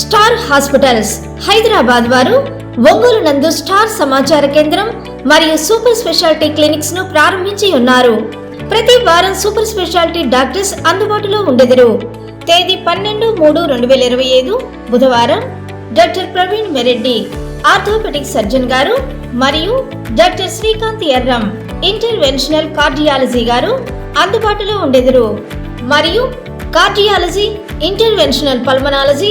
Star hospitals. Hyderabad వారు ఒంగోలు నందు star సమాచార కేంద్రం మరియు సూపర్ స్పెషాలిటీ క్లినిక్స్ను ప్రారంభించి ఉన్నారు. ప్రతి వారం సూపర్ స్పెషాలిటీ డాక్టర్స్ అందుబాటులో ఉండెదరు. తేదీ పన్నెండు మూడు రెండు వేల ఇరవై ఐదు బుధవారం. Doctor Praveen Mereddy orthopaedic surgeon గారు మరియు doctor Srikanth Erram interventional cardiology గారు అందుబాటులో ఉండెదరు. మరియు cardiology interventional pulmonology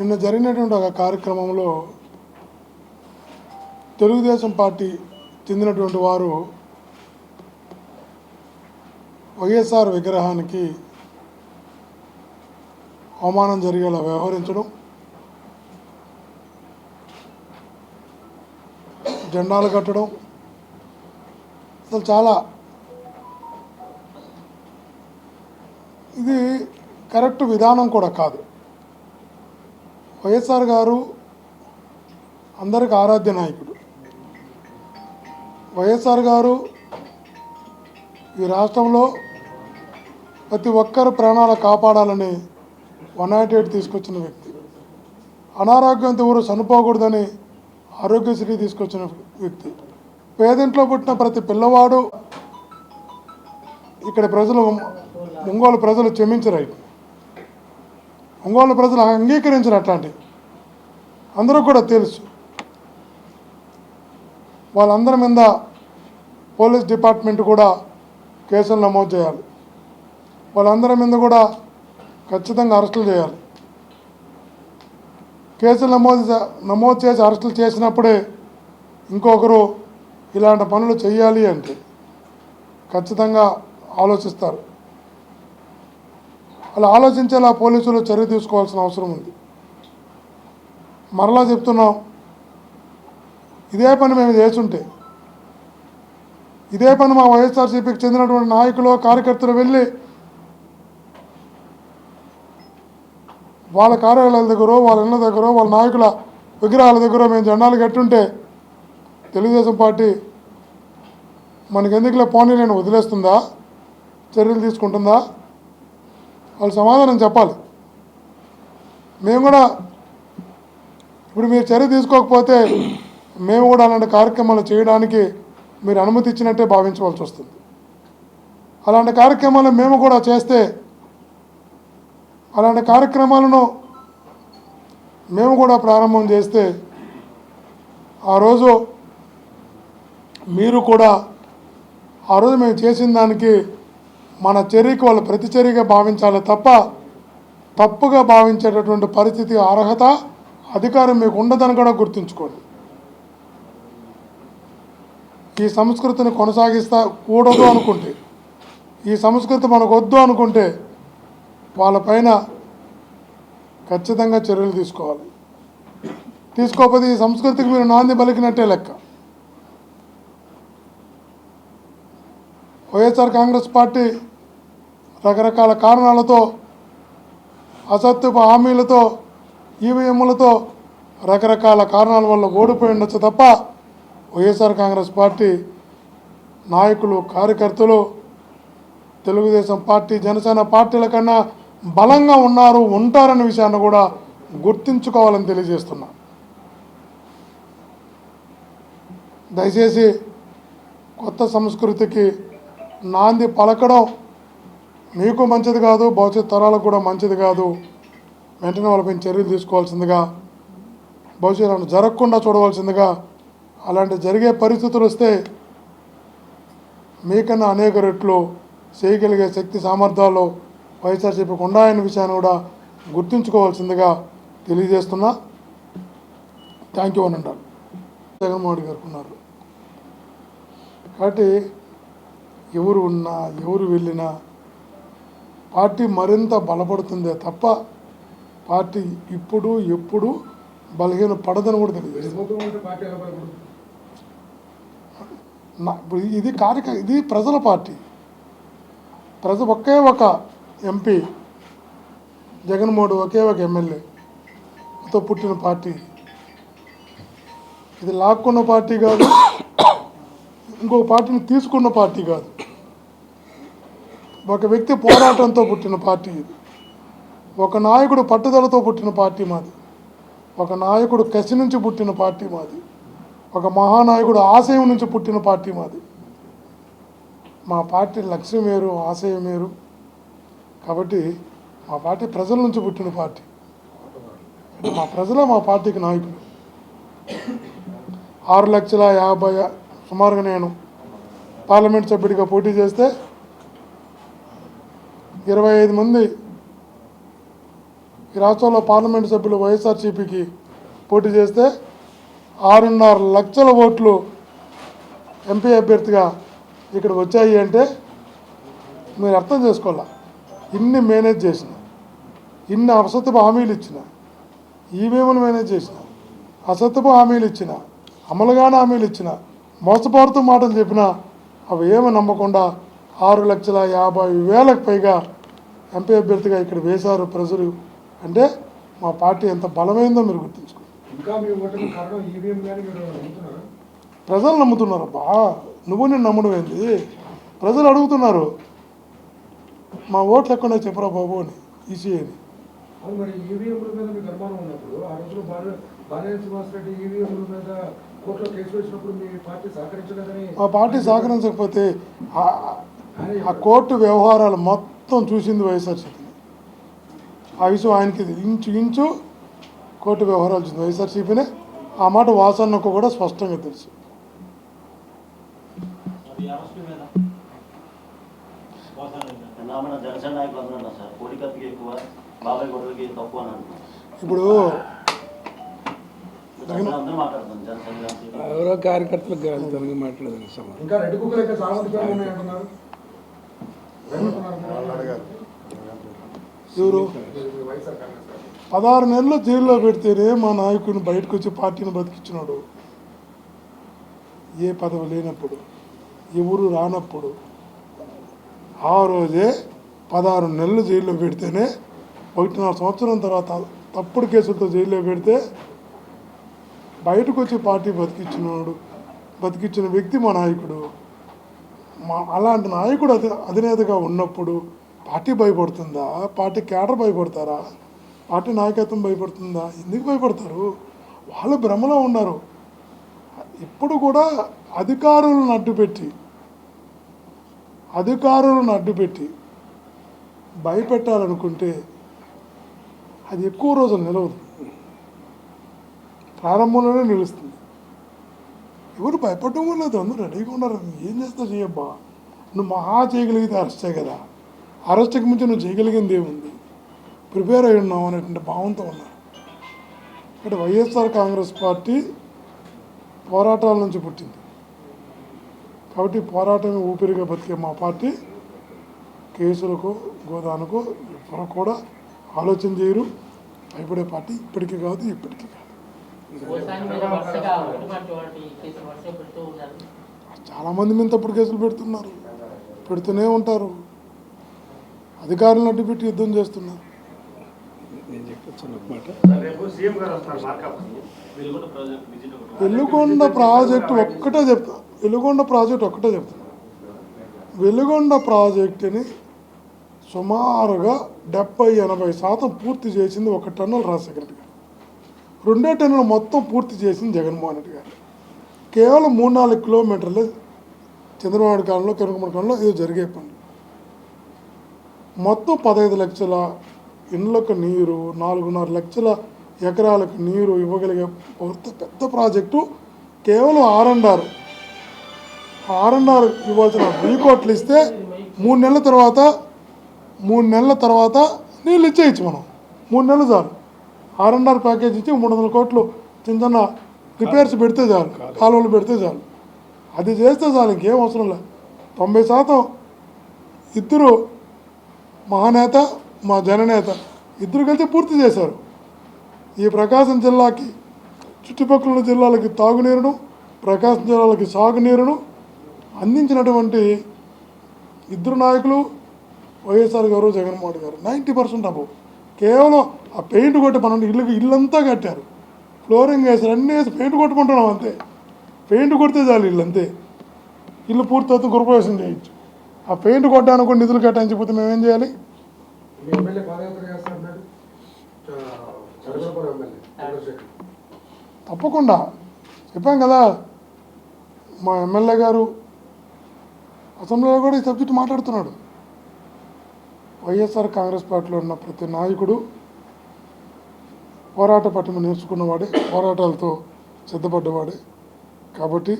నిన్న జరిగినటువంటి ఒక కార్యక్రమంలో తెలుగుదేశం పార్టీ చెందినటువంటి వారు వైఎస్ఆర్ విగ్రహానికి అవమానం జరిగేలా వ్యవహరించడం జెండాలు కట్టడం అసలు చాలా ఇది కరెక్ట్ విధానం కూడా కాదు. వైఎస్ఆర్ గారు అందరికి ఆరాధ్య నాయకుడు. వైఎస్ఆర్ గారు ఈ రాష్ట్రంలో ప్రతి ఒక్కరు ప్రాణాలు కాపాడాలని వన్ నాట్ ఎయిట్ తీసుకొచ్చిన వ్యక్తి. అనారోగ్యంతో ఊరు చనిపోకూడదని ఆరోగ్యశ్రీ తీసుకొచ్చిన వ్యక్తి. పేదింట్లో పుట్టిన ప్రతి పిల్లవాడు ఇక్కడ ప్రజలు ఒంగోలు ప్రజలు క్షమించరు ఒంగోలు ప్రజలు అంగీకరించిన అట్లాంటివి. అందరూ కూడా తెలుసు. వాళ్ళందరి మీద పోలీస్ డిపార్ట్మెంట్ కూడా కేసులు నమోదు చేయాలి. వాళ్ళందరి మీద కూడా ఖచ్చితంగా అరెస్టులు చేయాలి. కేసులు నమోదు చే- నమోదు చేసి అరెస్టులు చేసినప్పుడే ఇంకొకరు ఇలాంటి పనులు చేయాలి అంటే ఖచ్చితంగా ఆలోచిస్తారు. అలా ఆలోచించేలా పోలీసులు చర్య తీసుకోవాల్సిన అవసరం ఉంది. మరలా చెప్తున్నాం ఇదే పని మేము చేస్తుంటే ఇదే పని మా వైఎస్ఆర్సీపీకి చెందినటువంటి నాయకులు కార్యకర్తలు వెళ్ళి వాళ్ళ కార్యాలయాల దగ్గర వాళ్ళ ఇళ్ళ దగ్గర వాళ్ళ నాయకుల విగ్రహాల దగ్గర మేము జెండాలు కట్టుంటే తెలుగుదేశం పార్టీ మనకెందుకులే పోనీ నేను వదిలేస్తుందా? చర్యలు తీసుకుంటుందా? వాళ్ళు సమాధానం చెప్పాలి. మేము కూడా ఇప్పుడు మీరు చర్య తీసుకోకపోతే మేము కూడా అలాంటి కార్యక్రమాలు చేయడానికి మీరు అనుమతి ఇచ్చినట్టే భావించవలసి వస్తుంది. అలాంటి కార్యక్రమాలు మేము కూడా చేస్తే అలాంటి కార్యక్రమాలను మేము కూడా ప్రారంభం చేస్తే ఆ రోజు మీరు కూడా ఆ రోజు మేము చేసిన దానికి మన చర్యకు వాళ్ళు ప్రతిచర్యగా భావించాలి తప్ప తప్పుగా భావించేటటువంటి పరిస్థితి అర్హత అధికారం మీకు ఉండదని కూడా గుర్తుంచుకోండి. ఈ సంస్కృతిని కొనసాగిస్తా కూడదు అనుకుంటే ఈ సంస్కృతి మనకు వద్దు అనుకుంటే వాళ్ళపైన ఖచ్చితంగా చర్యలు తీసుకోవాలి. తీసుకోకపోతే ఈ సంస్కృతికి మీరు నాంది పలికినట్టే లెక్క. వైఎస్ఆర్ కాంగ్రెస్ పార్టీ రకరకాల కారణాలతో అసత్యపు హామీలతో ఈవీఎంలతో రకరకాల కారణాల వల్ల ఓడిపోయి ఉండొచ్చు తప్ప వైఎస్ఆర్ కాంగ్రెస్ పార్టీ నాయకులు కార్యకర్తలు తెలుగుదేశం పార్టీ జనసేన పార్టీల కన్నా బలంగా ఉన్నారు ఉంటారనే విషయాన్ని కూడా గుర్తించుకోవాలని తెలియజేస్తున్నా. దయచేసి కొత్త సంస్కృతికి నాంది పలకడం మీకు మంచిది కాదు భవిష్యత్ తరాలకు కూడా మంచిది కాదు. వెంటనే వాళ్ళపై చర్యలు తీసుకోవాల్సిందిగా భవిష్యత్తు జరగకుండా చూడవలసిందిగా అలాంటి జరిగే పరిస్థితులు వస్తే మీకన్నా అనేక రెట్లు చేయగలిగే శక్తి సామర్థ్యాలు వైఎస్ఆర్సీపీకి ఉన్నాయనే విషయాన్ని కూడా గుర్తుంచుకోవాల్సిందిగా తెలియజేస్తున్నా. థ్యాంక్ యూ అని అంటారు జగన్మోహన్ గారు ఉన్నారు. కాబట్టి ఎవరు ఉన్నా ఎవరు వెళ్ళినా పార్టీ మరింత బలపడుతుందే తప్ప పార్టీ ఇప్పుడు ఎప్పుడు బలహీన పడదని కూడా తెలియదు. ఇది కార్యక ఇది ప్రజల పార్టీ. ప్రజ ఒకే ఒక ఎంపీ జగన్మోహన్ ఒకే ఒక ఎమ్మెల్యేతో పుట్టిన పార్టీ. ఇది లాక్కున్న పార్టీ కాదు ఇంకొక పార్టీని తీసుకున్న పార్టీ కాదు. ఒక వ్యక్తి పోరాటంతో పుట్టిన పార్టీ ఇది. ఒక నాయకుడు పట్టుదలతో పుట్టిన పార్టీ మాది. ఒక నాయకుడు కసి నుంచి పుట్టిన పార్టీ మాది. ఒక మహానాయకుడు ఆశయం నుంచి పుట్టిన పార్టీ మాది. మా పార్టీ లక్ష్యం వేరు ఆశయం వేరు. కాబట్టి మా పార్టీ ప్రజల నుంచి పుట్టిన పార్టీ. మా ప్రజలే మా పార్టీకి నాయకులు. ఆరు లక్షల యాభై సుమారుగా నేను పార్లమెంట్ సభ్యుడిగా పోటీ చేస్తే ఇరవై ఐదు మంది ఈ రాష్ట్రంలో పార్లమెంట్ సభ్యులు వైఎస్ఆర్సీపీకి పోటీ చేస్తే ఆరున్నర లక్షల ఓట్లు ఎంపీ అభ్యర్థిగా ఇక్కడ వచ్చాయి అంటే మీరు అర్థం చేసుకోవాలా? ఇన్ని మేనేజ్ చేసిన ఇన్ని అసత్యపు హామీలు ఇచ్చిన ఈవీఎంలు మేనేజ్ చేసిన అసత్యపు హామీలు ఇచ్చిన అమలుగానే హామీలు ఇచ్చిన మోసపోరుతూ మాటలు చెప్పిన అవి ఏమి నమ్మకుండా ఆరు లక్షల యాభై వేలకు పైగా ఎంపీ అభ్యర్థిగా ఇక్కడ వేశారు ప్రజలు అంటే మా పార్టీ ఎంత బలమైందో మీరు గుర్తుంచుకోండి ప్రజలు నమ్ముతున్నారు బా నువ్వు నేను నమ్మడం ఏంది? ప్రజలు అడుగుతున్నారు. మా ఓట్లు ఎక్కడ చెప్పరా బాబు అని ఈసీ అని. మీ పార్టీ సహకరించకపోతే ఆ కోర్టు వ్యవహారాలు మొత్తం చూసింది వైఎస్ఆర్సీపీ ఆ విషయం ఆయనకి ఇంచు ఇంచు కోర్టు వ్యవహారాలు చూసింది వైఎస్ఆర్సీపీనే ఆ మాట వాసన్నకు కూడా స్పష్టంగా తెలుసు. ఇప్పుడు ఎవరో కార్యకర్తలకు కాదు ఎవరు పదహారు నెలలు జైల్లో పెడితేనే మా నాయకుడిని బయటకు వచ్చి పార్టీని బతికించినాడు ఏ పదవి లేనప్పుడు ఎవరు రానప్పుడు ఆ రోజే పదహారు నెలలు జైల్లో పెడితేనే ఒకటిన్నర సంవత్సరం తర్వాత తప్పుడు కేసులతో జైల్లో పెడితే బయటకు వచ్చి పార్టీ బతికించినాడు బతికించిన వ్యక్తి మా నాయకుడు. మా అలాంటి నాయకుడు అధి అధినేతగా ఉన్నప్పుడు పార్టీ భయపడుతుందా? పార్టీ కేడర్ భయపడతారా? పార్టీ నాయకత్వం భయపడుతుందా? ఎందుకు భయపడతారు? వాళ్ళు భ్రమలో ఉన్నారు. ఇప్పుడు కూడా అధికారులను అడ్డుపెట్టి అధికారులను అడ్డుపెట్టి భయపెట్టాలనుకుంటే అది ఎక్కువ రోజులు నిలవదు. ప్రారంభంలోనే నిలుస్తుంది. ఎవరు భయపడడం కూడా లేదు. అందరూ రెడీగా ఉన్నారు. ఏం చేస్తా చేయబ్బా నువ్వు మహా చేయగలిగితే అరెస్టే కదా. అరెస్ట్కి మించి నువ్వు చేయగలిగింది ఏముంది? ప్రిపేర్ అయి ఉన్నావు అనేటువంటి భావంతో ఉన్నారు. ఇక్కడ వైఎస్ఆర్ కాంగ్రెస్ పార్టీ పోరాటాల నుంచి పుట్టింది. కాబట్టి పోరాటమే ఊపిరిగా బతికే మా పార్టీ. కేసులకు గోదానుకు ఎవరు కూడా ఆలోచన చేయరు. భయపడే పార్టీ ఇప్పటికీ కాదు ఇప్పటికీ కాదు. చాలామంది మీద తప్పుడు కేసులు పెడుతున్నారు. పెడుతూనే ఉంటారు. అధికారులను అడ్డుపెట్టి యుద్ధం చేస్తున్నారు. వెలుగొండ ప్రాజెక్టు ఒక్కటే చెప్తా. వెలుగొండ ప్రాజెక్ట్ ఒక్కటే చెప్తా. వెలుగొండ ప్రాజెక్టుని సుమారుగా డెబ్బై ఎనభై శాతం పూర్తి చేసింది ఒక టన్నుల రాజశేఖర రెడ్డి గారు. రెండో టన్నులు మొత్తం పూర్తి చేసింది జగన్మోహన్ రెడ్డి గారు. కేవలం మూడు నాలుగు కిలోమీటర్లు చంద్రబాబు కాలంలో కిరణకుమార్ కాలంలో ఇది జరిగే పని మొత్తం పదహైదు లక్షల ఇండ్లకు నీరు నాలుగున్నర లక్షల ఎకరాలకు నీరు ఇవ్వగలిగే పూర్త పెద్ద ప్రాజెక్టు కేవలం ఆర్ఎండ్ఆర్ ఆర్ఎండ్ఆర్ ఇవ్వాల్సిన వెయ్యి కోట్లు ఇస్తే మూడు నెలల తర్వాత మూడు నెలల తర్వాత నీళ్ళు ఇచ్చేయచ్చు మనం. మూడు నెలలు చాలు. ఆర్ అండ్ ఆర్ ప్యాకేజ్ ఇచ్చి మూడు వందల కోట్లు చిన్న చిన్న రిపేర్స్ పెడితే చాలు కాలువలు పెడితే చాలు. అది చేస్తే చాలు ఇంకేం అవసరం లేదు. తొంభై శాతం ఇద్దరు మహానేత మా జననేత ఇద్దరు కలిసి పూర్తి చేశారు. ఈ ప్రకాశం జిల్లాకి చుట్టుపక్కల జిల్లాలకి తాగునీరును ప్రకాశం జిల్లాలకి సాగునీరును అందించినటువంటి ఇద్దరు నాయకులు వైఎస్ఆర్ గారు జగన్మోహన్ గారు. నైంటీ పర్సెంట్ అబౌ కేవలం ఆ పెయింట్ కొట్టి మనం ఇల్లుకి ఇల్లంతా కట్టారు. ఫ్లోరింగ్ వేసారు అన్నీ వేసి పెయింట్ కొట్టుకుంటున్నాం అంతే. పెయింట్ కొడితే చాలు ఇల్లు అంతే. ఇల్లు పూర్తవుతూ గృహప్రవేశం చేయొచ్చు ఆ పెయింట్ కొట్టడానికి నిధులు కేటాయించకపోతే మేము ఏం చేయాలి? తప్పకుండా. చెప్పాం కదా మా ఎమ్మెల్యే గారు అసెంబ్లీలో కూడా ఈ సబ్జెక్ట్ మాట్లాడుతున్నాడు. వైఎస్ఆర్ కాంగ్రెస్ పార్టీలో ఉన్న ప్రతి నాయకుడు పోరాట పట్టణ నేర్చుకున్నవాడే పోరాటాలతో సిద్ధపడ్డవాడే. కాబట్టి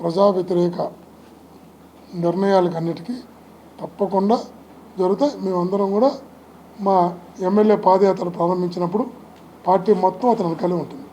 ప్రజా వ్యతిరేక నిర్ణయాలకన్నిటికీ తప్పకుండా జరుగుతాయి. మేమందరం కూడా మా ఎమ్మెల్యే పాదయాత్ర ప్రారంభించినప్పుడు పార్టీ మొత్తం అతని కలిగి ఉంటుంది.